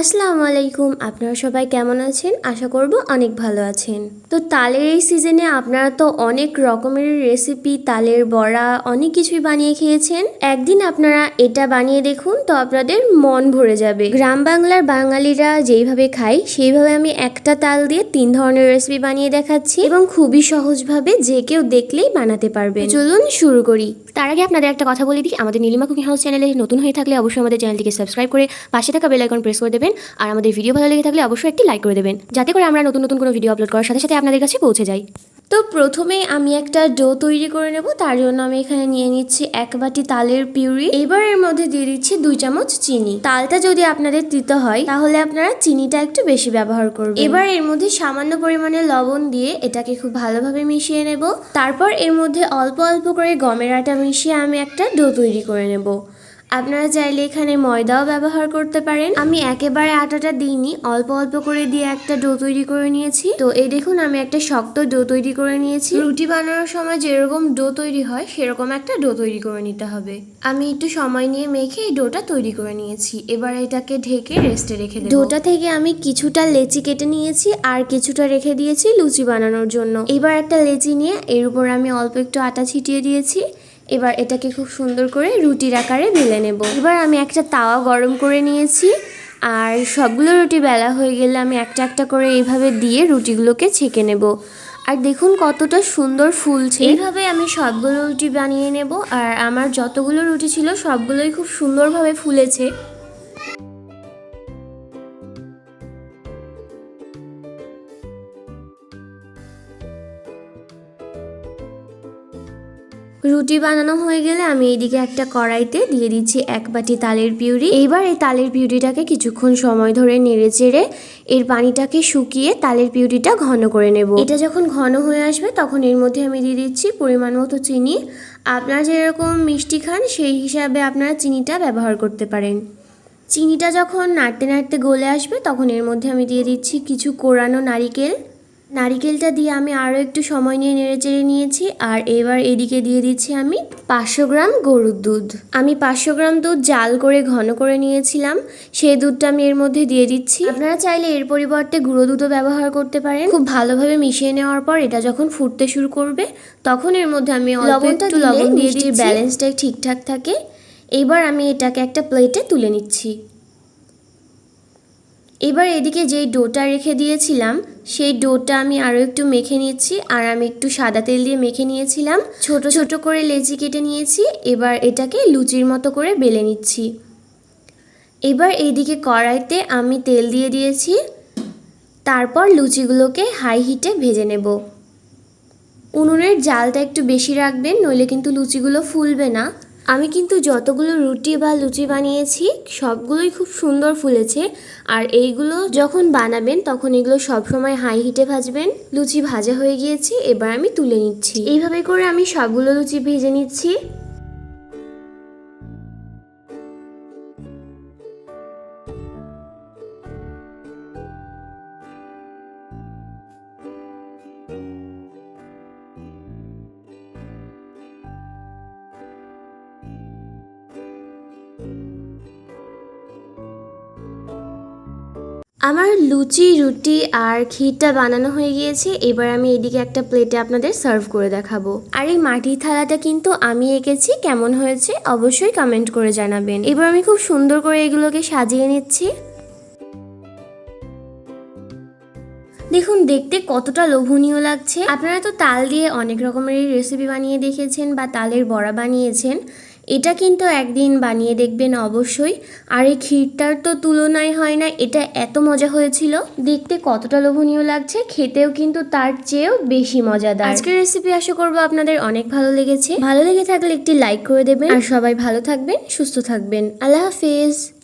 আসসালামু আলাইকুম। আপনারা সবাই কেমন আছেন? আশা করব অনেক ভালো আছেন। তো তালের এই সিজনে আপনারা তো অনেক রকমের রেসিপি তালের বড়া, অনেক কিছুই বানিয়ে খেয়েছেন। একদিন আপনারা এটা বানিয়ে দেখুন তো আপনাদের মন ভরে যাবে। গ্রাম বাংলার বাঙালিরা যেইভাবে খায়, সেইভাবে আমি একটা তাল দিয়ে তিন ধরনের রেসিপি বানিয়ে দেখাচ্ছি এবং খুবই সহজভাবে যে কেউ দেখলেই বানাতে পারবে চলুন শুরু করি। তার আগে আপনাদের একটা কথা বলে দিই। আমাদের নীলিমা কুকিং হাউস চ্যানেলে নতুন হয়ে থাকলে অবশ্যই আমাদের চ্যানেলটিকে সাবস্ক্রাইব করে পাশে থাকা বেল আইকন প্রেস করে দেবেন আর আমাদের ভিডিও ভালো লেগে থাকলে অবশ্যই একটি লাইক করে দেবেন। যাতে করে আমরা নতুন নতুন কোনো ভিডিও আপলোড করার সাথে সাথে আপনাদের কাছে পৌঁছে যাই। তো প্রথমেই আমি একটা ডো তৈরি করে নেব। তার জন্য আমি এখানে নিয়ে নিচ্ছি এক বাটি তালের পিউরি। এবার এর মধ্যে দিয়ে দিচ্ছি দুই চামচ চিনি। তালটা যদি আপনাদের দিতে হয়, তাহলে আপনারা চিনিটা একটু বেশি ব্যবহার করবেন। এবার এর মধ্যে সামান্য পরিমাণে লবণ দিয়ে এটাকে খুব ভালোভাবে মিশিয়ে নেব। তারপর এর মধ্যে অল্প অল্প করে গমের আটা মিশিয়ে আমি একটা ডো তৈরি করে নেব। আপনারা চাইলে এখানে ময়দাও ব্যবহার করতে পারেন। আমি একেবারে আটাটা দিইনি, অল্প অল্প করে দিয়ে একটা ডো তৈরি করে নিয়েছি। তো এই দেখুন, আমি একটা শক্ত ডো তৈরি করে নিয়েছি। রুটি বানানোর সময় যেরকম ডো তৈরি হয়, সেরকম একটা ডো তৈরি করে নিতে হবে। আমি একটু সময় নিয়ে মেখে এই ডোটা তৈরি করে নিয়েছি। এবার এটাকে ঢেকে রেস্টে রেখে দেবো। ডোটা থেকে আমি কিছুটা লেচি কেটে নিয়েছি আর কিছুটা রেখে দিয়েছি লুচি বানানোর জন্য। এবার একটা লেচি নিয়ে এর উপর আমি অল্প একটু আটা ছিটিয়ে দিয়েছি। এবার এটাকে খুব সুন্দর করে রুটির আকারে বেলে নেব। এবার আমি একটা তাওয়া গরম করে নিয়েছি। আর সবগুলো রুটি বেলা হয়ে গেলে আমি একটা একটা করে এইভাবে দিয়ে রুটিগুলোকে ছেঁকে নেব। আর দেখুন কতটা সুন্দর ফুলছে। এইভাবে আমি সবগুলো রুটি বানিয়ে নেব। আর আমার যতগুলো রুটি ছিল সবগুলোই খুব সুন্দরভাবে ফুলেছে। রুটি বানানো হয়ে গেলে আমি এইদিকে একটা কড়াইতে দিয়ে দিচ্ছি এক বাটি তালের পিউরি। এইবার এই তালের পিউরিটাকে কিছুক্ষণ সময় ধরে নেড়ে চেড়ে এর পানিটাকে শুকিয়ে তালের পিউরিটা ঘন করে নেব। এটা যখন ঘন হয়ে আসবে তখন এর মধ্যে আমি দিয়ে দিচ্ছি পরিমাণ মতো চিনি। আপনারা যেরকম মিষ্টি খান সেই হিসাবে আপনারা চিনিটা ব্যবহার করতে পারেন। চিনিটা যখন নাড়তে নাড়তে গলে আসবে তখন এর মধ্যে আমি দিয়ে দিচ্ছি কিছু কোরানো নারিকেল। নারিকেলটা দিয়ে আমি আরও একটু সময় নিয়ে নেড়ে চেড়ে নিয়েছি আর এবার এদিকে দিয়ে দিচ্ছি আমি পাঁচশো গ্রাম গরুর দুধ। আমি পাঁচশো গ্রাম দুধ জাল করে ঘন করে নিয়েছিলাম সেই দুধটা আমি এর মধ্যে দিয়ে দিচ্ছি। আপনারা চাইলে এর পরিবর্তে গুঁড়ো দুধও ব্যবহার করতে পারেন। খুব ভালোভাবে মিশিয়ে নেওয়ার পর এটা যখন ফুটতে শুরু করবে তখন এর মধ্যে আমি অল্প একটু লবণ দিয়ে দিচ্ছি। ব্যালেন্সটা ঠিকঠাক থাকে। এবার আমি এটাকে একটা প্লেটে তুলে নিচ্ছি। এবার এদিকে যেই ডোটা রেখে দিয়েছিলাম সেই ডোটা আমি আরও একটু মেখে নিচ্ছি আর আমি একটু সাদা তেল দিয়ে মেখে নিয়েছিলাম। ছোট ছোট করে লেচি কেটে নিয়েছি, এবার এটাকে লুচির মতো করে বেলে নিচ্ছি। এবার এইদিকে কড়াইতে আমি তেল দিয়ে দিয়েছি, তারপর লুচিগুলোকে হাই হিটে ভেজে নেব। উনুনের জালটা একটু বেশি রাখবেন, নইলে কিন্তু লুচিগুলো ফুলবে না। আমি কিন্তু যতগুলো রুটি বা লুচি বানিয়েছি, সবগুলোই খুব সুন্দর ফুলেছে। আর এইগুলো যখন বানাবেন, তখন এগুলো সবসময় হাই হিটে ভাজবেন। লুচি ভাজা হয়ে গিয়েছে, এবার আমি তুলে নিচ্ছি। এইভাবে করে আমি সবগুলো লুচি ভেজে নিচ্ছি। আমার লুচি, রুটি আর ক্ষীরটা বানানো হয়ে গিয়েছে। এবার আমি এদিকে একটা প্লেটে আপনাদের সার্ভ করে দেখাবো। আর এই মাটির থালাটা কিন্তু আমি এঁকেছি। কেমন হয়েছে অবশ্যই কমেন্ট করে জানাবেন। এবার আমি খুব সুন্দর করে এগুলোকে সাজিয়ে নিচ্ছি। দেখুন, দেখতে কতটা লোভনীয় লাগছে। আপনারা তো তাল দিয়ে অনেক রকমের রেসিপি বানিয়ে দেখেছেন বা তালের বড়া বানিয়েছেন। এটা কিন্তু একদিন বানিয়ে দেখবেন অবশ্যই। আর এই ক্ষীরটার তো তুলনায় হয় না এটা এত মজা হয়েছিল। দেখতে কতটা লোভনীয় লাগছে খেতেও কিন্তু তার চেয়েও বেশি মজাদার। আজকের রেসিপি আশা করব আপনাদের অনেক ভালো লেগেছে। ভালো লেগে থাকলে একটি লাইক করে দেবেন। আর সবাই ভালো থাকবেন সুস্থ থাকবেন। আল্লাহ হাফেজ।